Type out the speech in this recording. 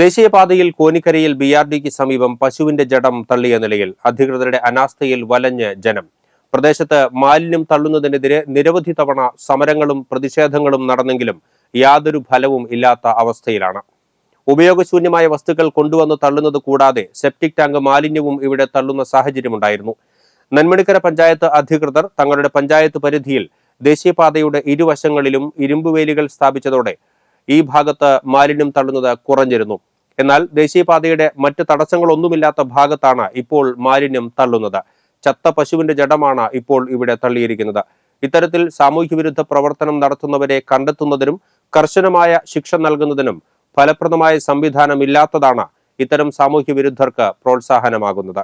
ദേശീയപാതയിൽ കോനിക്കരയിൽ B R ഡിക്ക് സമീപം പശുവിന്റെ ജഡം തള്ളിയ നിലയിൽ അധികൃതരുടെ അനാസ്ഥയിൽ വലഞ്ഞ് ജനം. പ്രദേശത്ത് മാലിന്യം തള്ളുന്നതിനെതിരെ നിരവധി തവണ സമരങ്ങളും പ്രതിഷേധങ്ങളും നടന്നെങ്കിലും യാതൊരു ഫലവും ഇല്ലാത്ത അവസ്ഥയിലാണ്. ഉപയോഗശൂന്യമായ വസ്തുക്കൾ കൊണ്ടുവന്ന് തള്ളുന്നത് കൂടാതെ സെപ്റ്റിക് ടാങ്ക് മാലിന്യവും ഇവിടെ തള്ളുന്ന സാഹചര്യമുണ്ടായിരുന്നു. നന്മണിക്കര പഞ്ചായത്ത് അധികൃതർ തങ്ങളുടെ പഞ്ചായത്ത് പരിധിയിൽ ദേശീയപാതയുടെ ഇരുവശങ്ങളിലും ഇരുമ്പുവേലികൾ സ്ഥാപിച്ചതോടെ ഈ ഭാഗത്ത് മാലിന്യം തള്ളുന്നത് കുറഞ്ഞിരുന്നു. എന്നാൽ ദേശീയപാതയുടെ മറ്റ് തടസ്സങ്ങളൊന്നുമില്ലാത്ത ഭാഗത്താണ് ഇപ്പോൾ മാലിന്യം തള്ളുന്നത്. ചത്ത പശുവിന്റെ ജഡമാണ് ഇപ്പോൾ ഇവിടെ തള്ളിയിരിക്കുന്നത്. ഇത്തരത്തിൽ സാമൂഹ്യ വിരുദ്ധ പ്രവർത്തനം നടത്തുന്നവരെ കണ്ടെത്തുന്നതിനും കർശനമായ ശിക്ഷ നൽകുന്നതിനും ഫലപ്രദമായ സംവിധാനമില്ലാത്തതാണ് ഇത്തരം സാമൂഹ്യ വിരുദ്ധർക്ക് പ്രോത്സാഹനമാകുന്നത്.